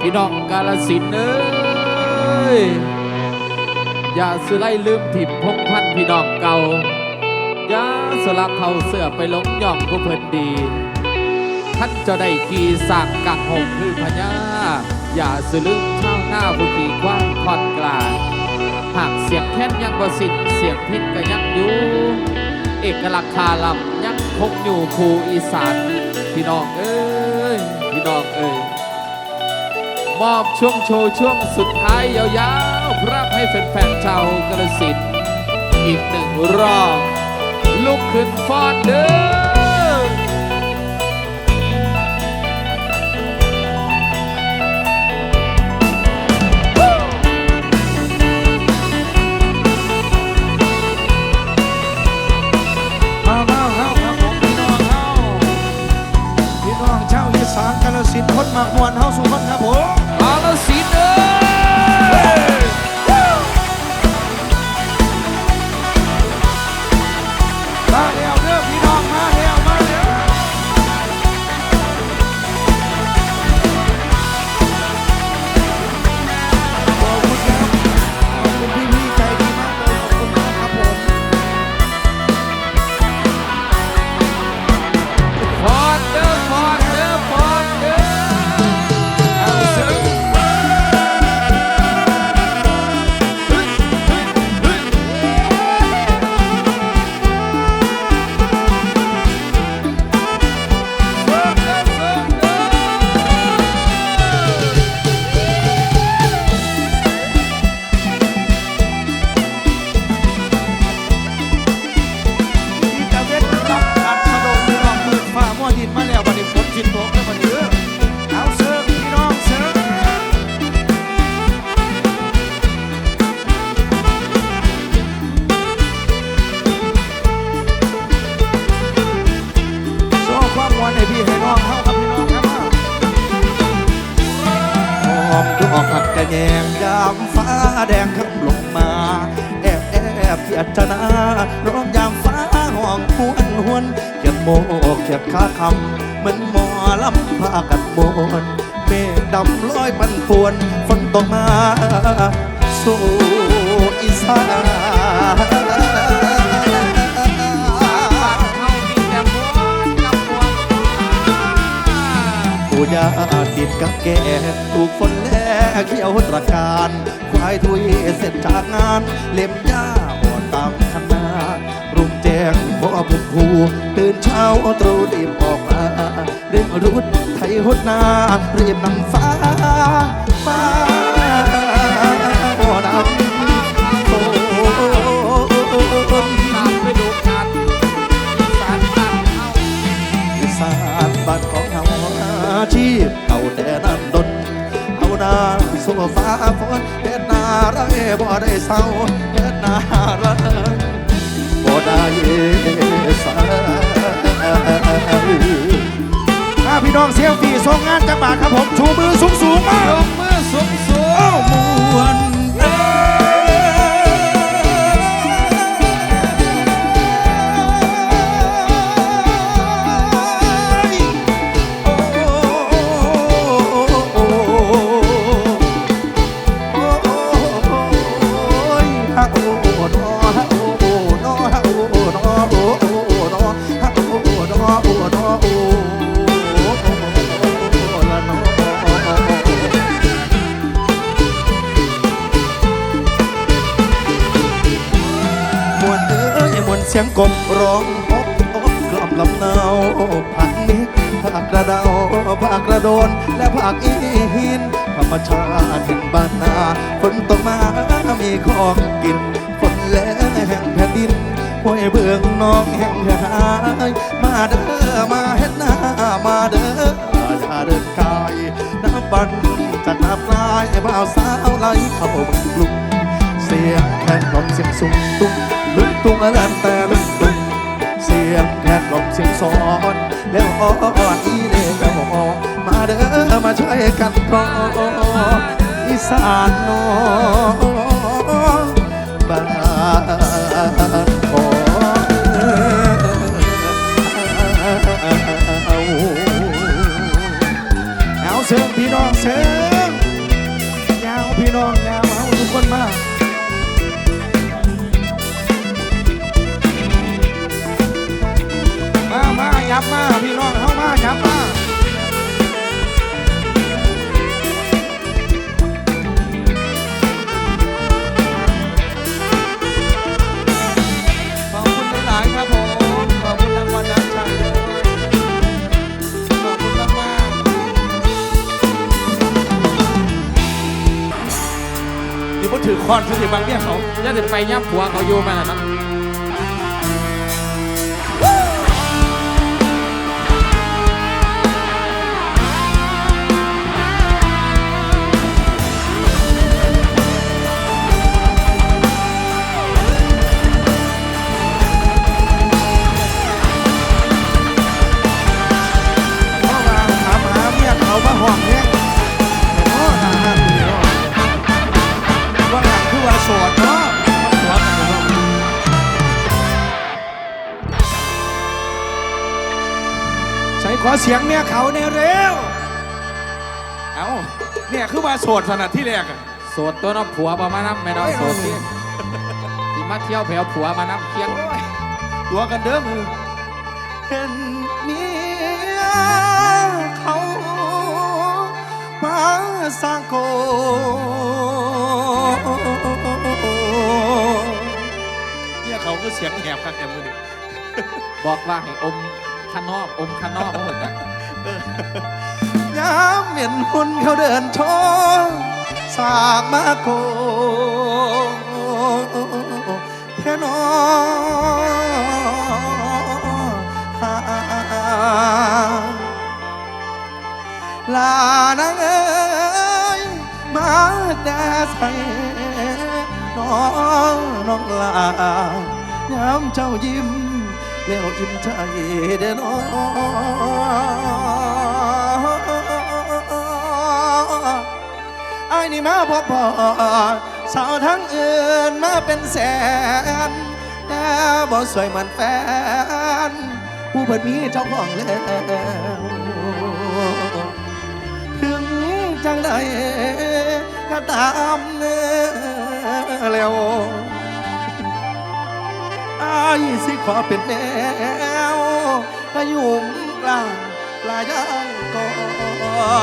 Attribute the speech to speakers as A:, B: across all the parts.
A: พี่น้องกาลสินเอ้ยอย่าสุไล่ลืมถิ่มพงพันพี่น้องเก่าอย่าสลับเทาเสื้อไปลงย่องผู้เพิ่นดีท่านจะได้ขี่สร้างกักหงคือพญาอย่าสลืมชาวหน้าผู้ขี่กว้างคอนกลางหากเสียงแค้นยังบ่สิ้นเสียงพิษก็ยังอยู่เอกลักษณ์คาลำยังคงอยู่ภูอีสานพี่น้อง มอบช่วงโชว์ช่วงสุดท้ายยาวๆพรับให้แฟนๆชาวกระสินอีกหนึ่งรอบลุกขึ้นฟอด
B: เด้อาติดกับแก่ถูกฝนแลเขียวตระการควายทุยเสร็จจากงาน เล็มหญ้าอ่อนตามคณะรุ่งแจ้งพ่อบุกคูตื่นเช้าตรู่รีบออกมาเร่งรุดไทยหดนารีบนำฟ้าฟ้าโอ้ดำ
A: สู้
B: ฟ้าฝนเฮ็ดนาเรบ่ได้เศร้าเฮ็ดนาไรบ่ได้เศร้าถ้าพี่น้องเซลฟี่ส่งงานจังหวัดครับผมชูมือสูงสูงมากย
A: กมือสูงสูง
B: เอ้ามวน กบร้องอบอบกล่อมลำเนาผักนิกผักกระเดาผักกระโดน และผักอีหิน ธรรมชาติเป็นบ้านนาฝนตกมามีของกินฝนแลแห่งแผ่นดินห้วยเบื้องนองแห่งหายมาเด้อมาเฮ็ดนามาเด้ออย่าเดินกายน้ำบันจากน้ำลายบ่าวสาวไหลเข้าเมืองกรุงเสียงแคนลมเสียงสูงตุ้งลุกตุ้งแลนแต่ สอนแล้วอ้อนอีเล่แล้วอ่อนมาเด้อมาช่วยกันก่องอีสานน้องบ้าน พรสุธิบางเมียเขา
A: จะถึงไปยับผัวเขาอยู่ไหมล่ะนะ
B: สียงเมียเขาเนี่ยเร็ว เอ้าเนี่ยคือว่าโสดขนาดที่แรกอะ
A: โสดตัวน้องผัวประมาณนั้นไม่น้องโสดที่สิมาเที่ยวแผ่วผัวมาน้ำเคียง
B: โอ้ยตัวกันเด้อมือเห็นเมียเขามาสร้างโกเนี่ยเขาก็เสียงแหบกันแต่มือนี่
A: บอกว่าให้อม ข้างนอกอมข้างนอกเขาหมือนกัน
B: ยามเห็นคนเขาเดินโชว์สากมาโกแค่นอลานางเอ้ยมาแต่ใส่น้องน้องลายามเจ้ายิ้ม แล้วอิ่มใจเด้อนอไอ้นี่มาพบพอสาวทั้งอื่นมาเป็นแสน แต่บ่สวยเหมือนแฟน ผู้เพิ่นมีเจ้าของแล้วถึงจังใดก็ตามเนื้อแล้ว อายสิขอเป็นแนวพยุงกลางปลายางก่อ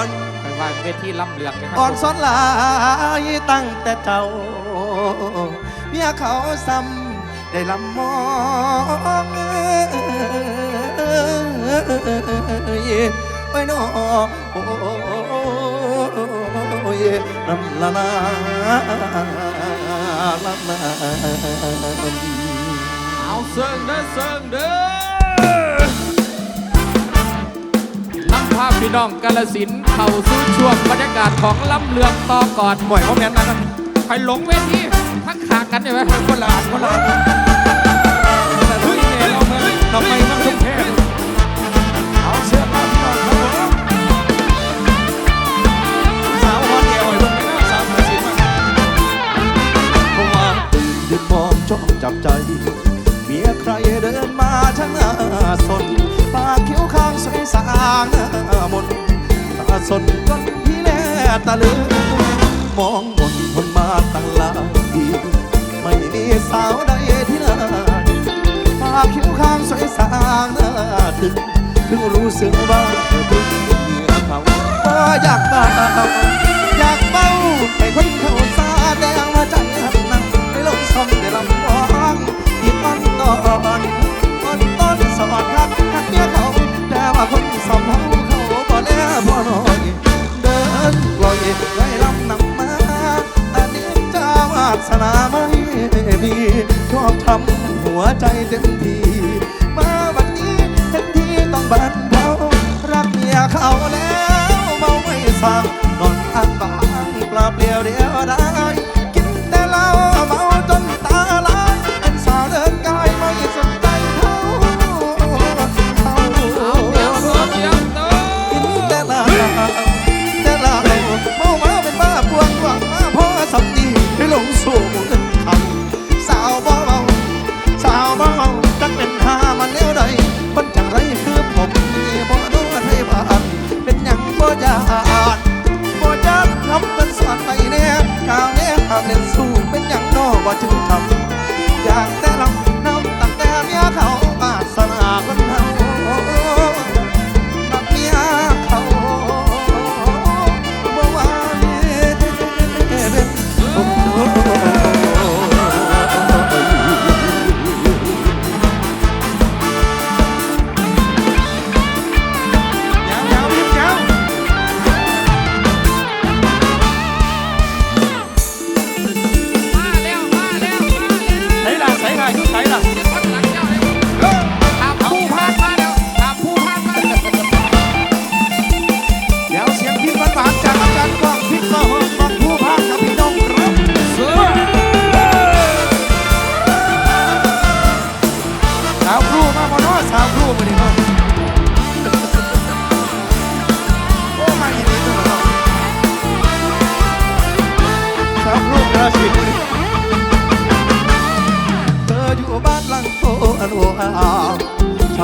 B: น
A: ไปว่าเวทีล่ำเลืองไปครับ
B: อ่อนซ้อนหลายตั้งแต่เจ้าเมียเขาซ้ำได้ลำมองไปนอโอ้ยลำละนาลำนา
A: เอาเซิงเด้อเซิงเด้อน้ำภาพพี่น้องกาลสินเข้าสู่ช่วงบรรยากาศของลำเลืองต่อก่อน
B: บ่อยเพราะแม่นนั่น
A: ไปหลงเวทีทักขางกันใช่ไหม
B: คนละอันคนละอันเฮ้ยเนี่ยเราเมืองเราไปเมืองชุมแพเอาเสื้อผ้าพี่น้องครับผมสาวฮอนเดียวไอ้คนไม่น่าสาวกระสินมาเพราะว่าตื่นยืนมองจ้องจับใจ รเดินมาทั้งหน้าสนปากคิ้วข้างสวยสางหน้ามนตาสนก้นพี่แลตาลืมมองมนคนมาตั้งหลายปีไม่มีสาวใดที่น่าปากคิ้วข้างสวยสางหน้าถึงถึงรู้สึกว่าเธอเป็นเมียเขาอยากเบาอยากเบาให้คนเขาซาแต่ว่าใจหักหนักให้ลงซ่อมได้ลำวาง ที่มันตอนต้นต้นสอดครับหักเมียเขาแต่ว่าคนสอบเขาเขาบ่แลบ่น้อยเดินลอยไว้ลำนำมาอันนี้จ้าวาสนาไม่มีชอบทำหัวใจเต็มทีมาวันนี้เห็นที่ต้องบันเทารักเมียเขาแล้วเมาไม่สั่งนอนข้างบ้านปลาเปลี่ยวเดียวได้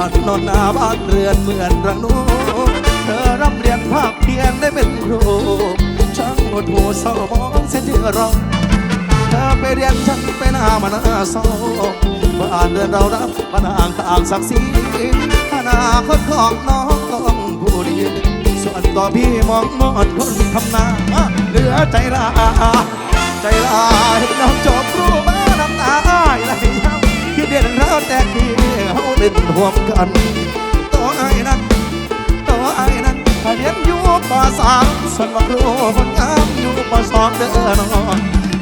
B: านน
A: อ
B: นหน้าบ้านเรือนเหมือนรังนูเธอรับเรียนภาคเพียงได้เป็นครูช่างหดหูเศร้ามองเส้นที่เราเธอไปเรียนฉันไปหน้ามาหน้าเศร้าบ้านเรือนเรารับมาห่างต่างศักดิ์ศรีอนาคตของน้องต้องผู้ดีส่วนตัวพี่มองมอดคนทำนาเหลือใจลาใจลายน้องจบรู้ แต่กี้เฮาเล่นห่วมกันตัวไอ้นั้นตัวไอ้นั้นเรียนอยู่ปสามส่วนว่าครูคนงามอยู่ปสองเด้อน้อง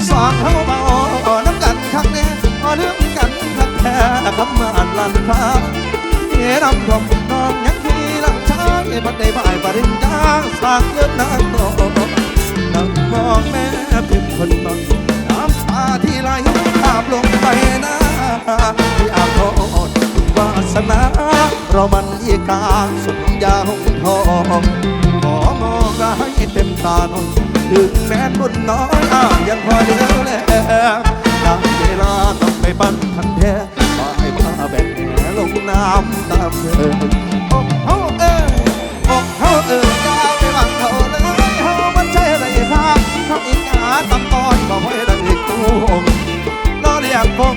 B: สอนเขาเบาน้ำกันคักแน่พอเรื่องกันคักแท้คำมาอันลันฟ้าเอ๋นำทมน้องยังมีหลังช้ายบัดได้บ่ายปริญญาสร้างเรื่องนางโนนั่งมองแม่พิมพ์คนบัง เรามันอีกาสุดยาหงทองขอมองให้เต็มตาหน่อยถึงแม้บุญน้อยอ้ายังพอเดียวแลได้เวลาต้องไปปั้นพันแท้ไปมาแบกแหลงน้ำตามเธออกเฮาเอ้ยอกเฮาเอ้ยอยาไปหวังเขาเลยเฮามันใช่ไรครับเขาอีกาตำต้อยบอกให้ได้กู้รอเรียกผม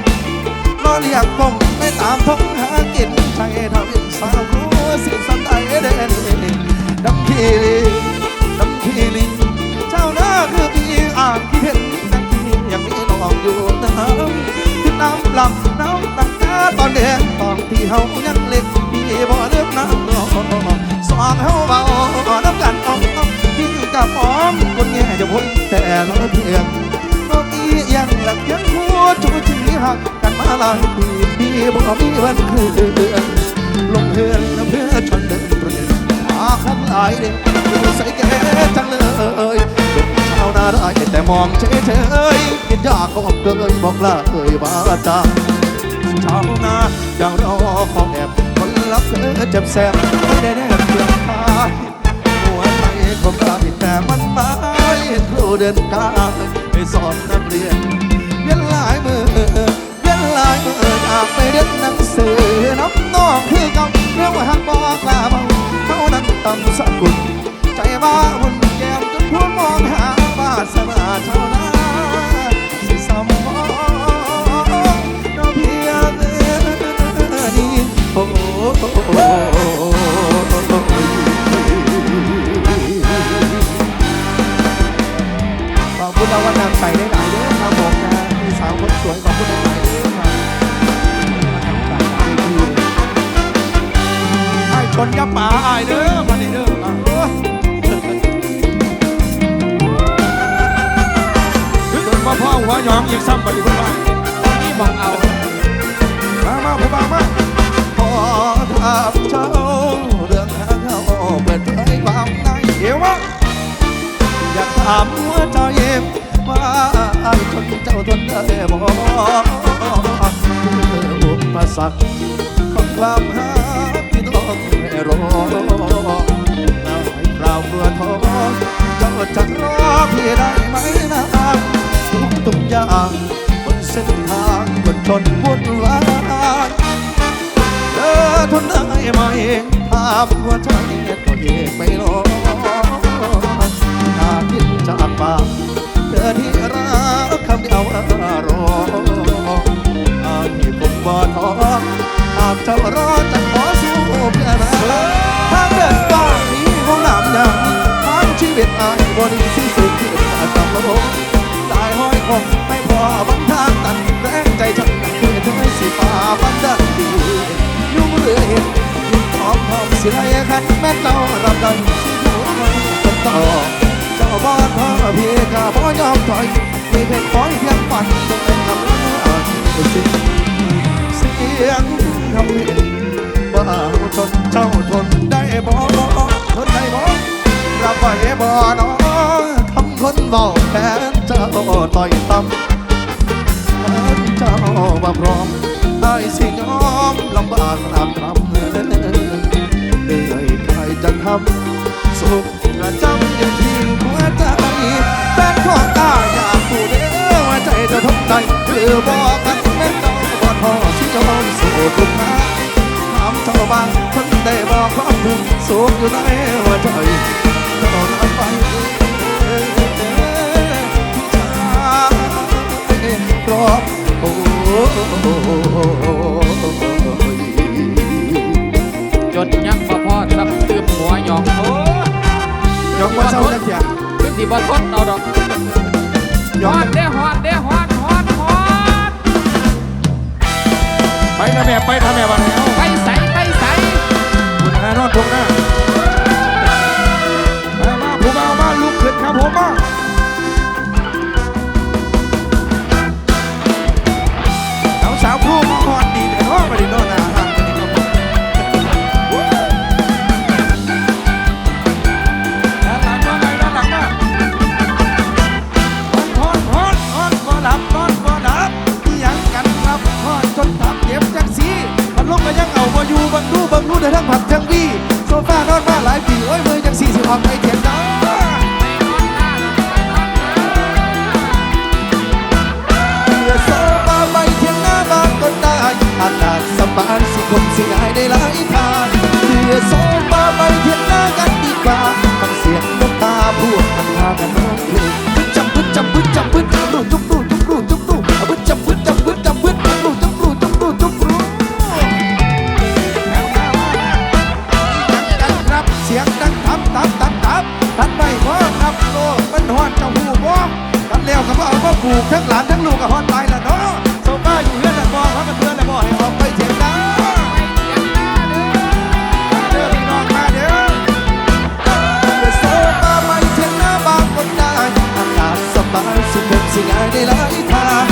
B: รอเรียกผมไม่ตามท้องหากินใช่ทำ สาวรู้สิสันใดเด่นดำพีลีดำพีลีเจ้าหน้าคือพี่อ่านที่เห็นดังที่ยังมีน้องอยู่น้ำที่น้ำหลับน้ำตักาตอนเด็กตอนที่เฮายังเล็กพี่บ่เลือกน้ำน้องสองเฮาเบาน้ำกันอ่อมพี่กับอ้อมคนแง่จะพ้นแต่เราเพียงก็มีอย่างหลักยังหัวจูจีหักกันมาหลายปี มองเฉยๆกินยากก็เกยบอกลาเอ่ยว่าจาชาวนาอย่างรอของแอบคนรักเธอเจ็บแสบไม่ได้แนบเพียงทายหัวใจคงกลายแต่มันไม้ครูเดินทางไปสอนนักเรียนเวียนหลายมือเวียนหลายมืออยากไปเรียนหนังสือน้ำนองคือกับเรื่องว่าหักบอกลาเบาเขานั้นตำสกุลใจว่าหุ่น ชาวนาาทนได้บ่คืออุปสรรคของความหาที่ต้องให้รอได้คราวเมื่อท้อเจ้าจะรอพี่ได้ไหมนะทุกทุกอย่างบนเส้นทางบนชนวุ่นวายเธอทนได้ไหมภาพหัวใจตัวเองไม่รอถ้าคิดจากปากเธอที่รัก คำเดียวว่ารออาจมีผมบ่ท้อหากเจ้ารอจะขอสู้เพื่อรักทาเดินต่างนี้ห้องน้ำย่างทางชีวิตอายบริสุทธิ์สุดที่อาจจะโลกได้ห้อยคงไม่พอบางทางตัดแรงใจฉันคือเธอสิฟ้าบันดาลดียุ่งเรือเห็นยิ่งหอมหอมสิไรคันแม่เจ้ารับได้ที่หัวมันต่อเจ้าบ้านพ่อพี่ข้าพ่อยอมถอย มีเพลงขอยเพียงฝันต้องเป็นคำนั้นเสิเสียงคำเห็นบ่าวชนเจ้าทนได้บ่ทนได้บ่รับไหวบ่น้องคำคนบอกแทนเจ้าต่อยต่ำเจ้าว่าพร้อมได้สิยอมลำบากตามคำเหนื่อยใครจะทำสุขประจำอยู่ที่หัวใจ ซื้อบอกกันแม่นต้องบ่ทอสิจะมองสู่ทุกข์ถามชาวบ้านท่านได้บอกความถึงสุขอยู่ในหัวใจก็อนไปรอบโอ้
A: จดยักษ์พ่อสับตืมหัวหยอกโอ้
B: ยองบ่เศร้าจักเสีย
A: ขึ้นที่บ่ทนเอาดอก
B: ห
A: อดเด้หอดเด้หอด
C: นะแม่ไปทำแม่บ้าง
A: ไปใสไปใส
C: คุณฮานอนทวง กูกทั้งหลานทั้งลูกกับฮอนตายละเนาะโซฟ้าอยู่เพื่อนละบอเขากับเพื่อนละบอให้ออกไปเถียงนะเด้อพี่น้องมาเด้อ
B: เด้อโซฟ้ามัเถียงนะ
A: บา
B: งคนได้อากาศสบาสุขสง่ายได้หลายทาง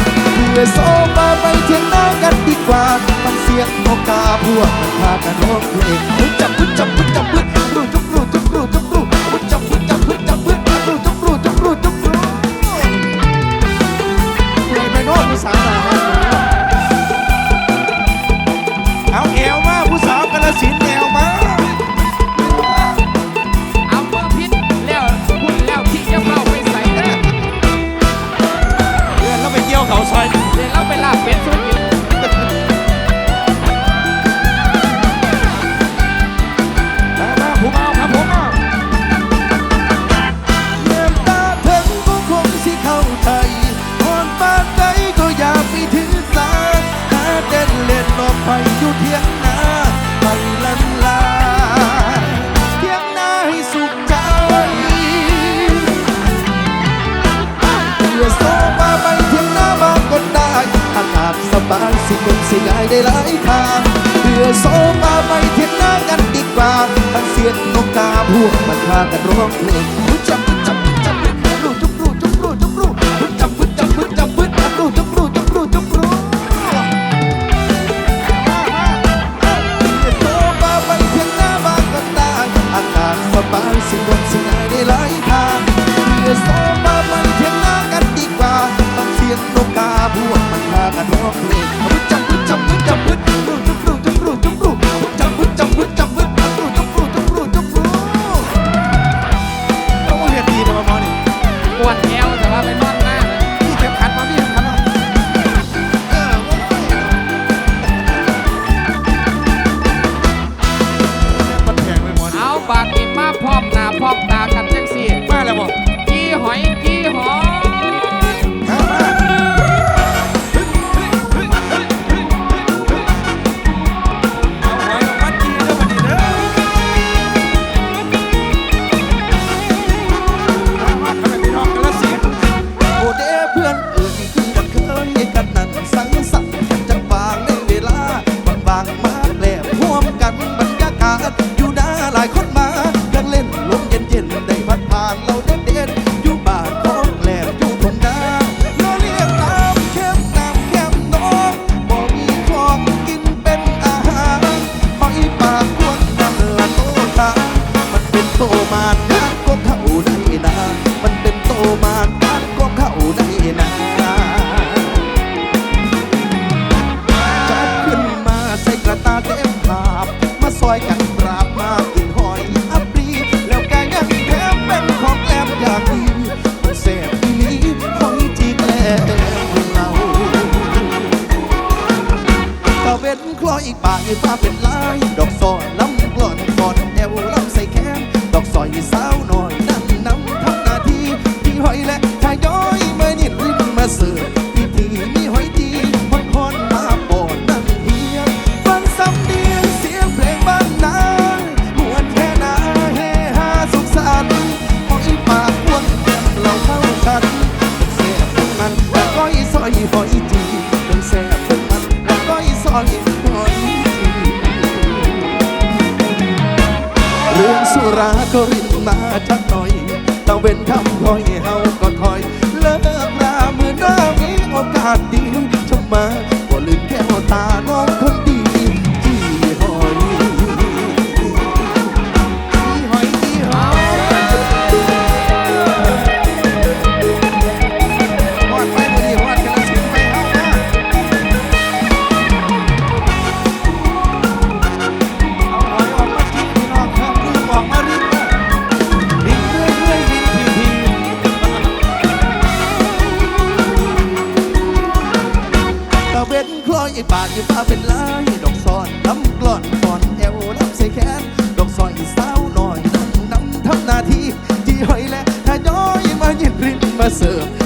B: เด้อโซฟ้าไปเถียงน้ากันดีกว่าต้องเสียงโอกาพวกมันพากัน
C: โน้ม
A: ตั
C: วเอง
B: จับ หลายทางเดี๋ยวสองมามันเทียงหน้ากันดีกว่าต้องเสียงนกกาบวกมันพากันร้องเพลง อยปากอยู่ฟ้าเป็นลายดอกซอนล้ำกลอนก่อนแอวลำใส่แขนดอกซอยสาวหน่อยน้ำน้ำทำหน้าที่ที่หอยและถ้าย้อยมายินรินมาเสิร์ฟ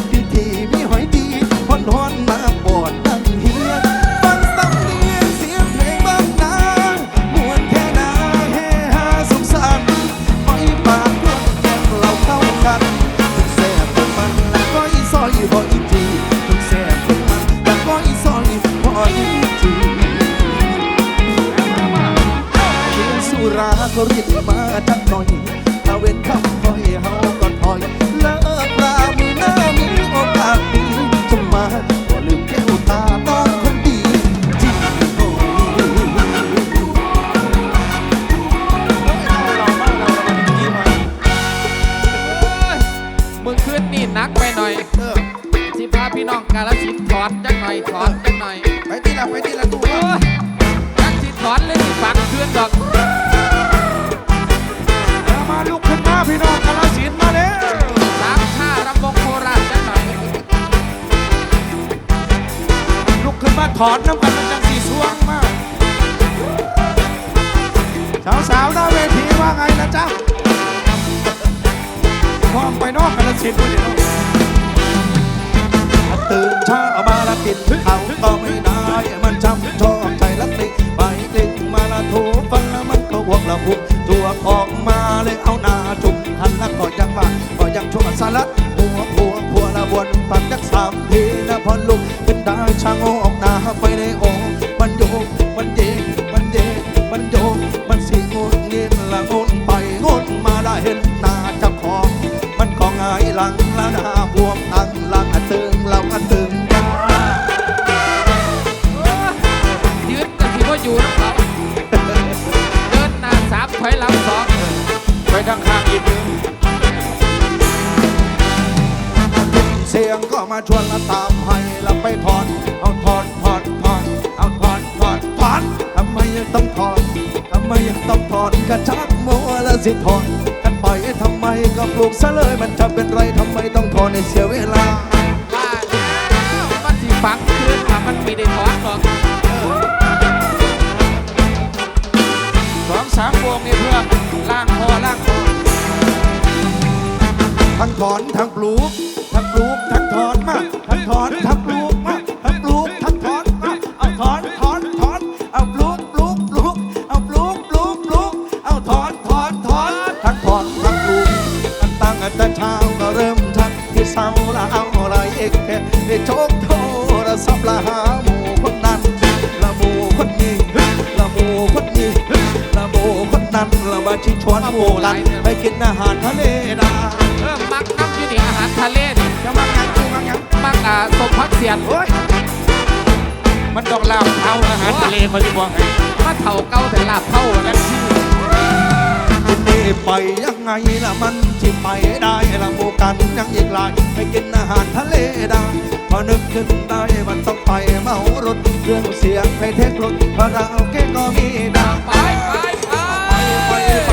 A: พาพี่น้องกาลสินธุ์ถอนจักหน่อยถอนจักหน่อย
B: ไปที่ละไปที่ละตู้
A: โอ้ยจักสิถอนเลยสิฟังคืนดอก
B: มาลุกขึ้นมาพี่น้องกาลสินมาแล้ว
A: สามข้ารำวงโคราชจักหน่อย
B: ลุกขึ้นมาถอนน้ำกันมันจังสีสวงมากสาวๆหน้าเวทีว่าไงนะจ๊ะมองไปนอกกาลสินมาเดี๋ยวตื่นเชามาละกิดเขาก็ไม่ได้ มันจำชอบใจละติไปติมาละถูฟังแล้วมันก็วกละพุกตัวออกมาเลยเอาหน้าจุ่มหันแล้วก็ยังว่าก็ยังชวสารัดหัวหัวหัวละวนปักยักสามทีนะพอลุกขึ้นได้ช่างออกหน้าไปในโอ่งมันโยกมันเย มาชวนละตามให้ละไปถอนเอาถอนถอนถอนเอาถอนถอนถอนทำไมยังต้องถอนทำไมยังต้องถอนกระชักมัวละสิถอนกันไปทำไมก็ปลูกซะเลยมันจะเป็นไรทำไมต้องถอนในเสียเว
A: ถอน
B: ทั้งปลูกมาทั้งปลูกทั้งถอนมาเอาถอนถอนถอนเอาปลูกปลูกปลูกเอาปลูกปลูกปลูกเอาถอนถอนถอนทั้งถอนทั้งปลูกมันตั้งแต่เช้าก็เริ่มทักที่เศร้าละเอาอะไรเอกแค่ได้โชคโทรศัพท์ละหาหมู่คนนั้นละหมู่คนนี้ละหมู่คนนี้ละหมู่คนนั้นละมาชิชวนหมู่นั้นไปกินอาหารทะเล
A: สมพักเสียน
B: โอ้ยมันดอกลาบเอาอาหารทะเลเขาจะบอกไง
A: มาเถ่าเก่าแต่ลาบเท่านะ
B: ทีนี้ไปยังไงล่ะมันที่ไปได้ละหมู่กันยังอีกหลายไปกินอาหารทะเลได้พอนึกขึ้นได้มันต้องไปเมารถเครื่องเสียงไปเทครถคาราโอเกะก็มีดัง
A: ไปไปไป
B: ไปไป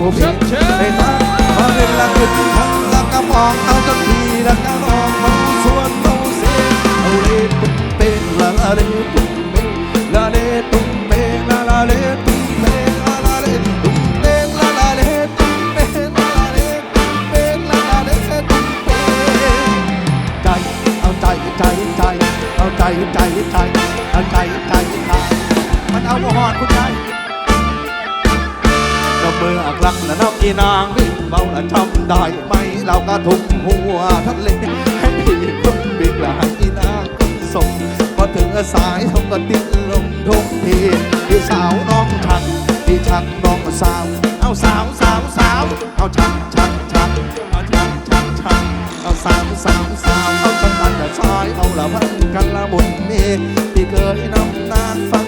B: ผมเชิญเชิ
A: ญ
B: ไอ้ฟ้าพอเล่นละขึ้นทั้งละกระมองเอาจนทีละกระรองมาสวนเอาเสียเอาเลตุ้มเปละละเลตุ้มเป็นละเลตุ้มเป็นละละเลตุ้มเป็นละละเลตุ้มเป็นละละเลตุ้มเป็นละละเลตุ้มเป็นละละเลตุ้มเปใจเอาใจใจใจเอาใจใจใจเอาใจใจใจมันเอาหอนคุณใจเมื่อกลักและน้ำอีนางวิ่งเบาและทำได้ไหมเราก็ทุบหัวทะเลให้พี่คนบิกละให้อีนางคนส่งพอถึงสายทงก็ติดลมทุกทีพี่สาวน้องชักพี่ชักน้องสาวเอาสาวสาวสาวเอาชักชักชักเอาชักชักชักเอาสาวสาวสาวเอาชักกันแต่ชายเอาละพันกันละบุญมีพี่เคยนำนางฟัง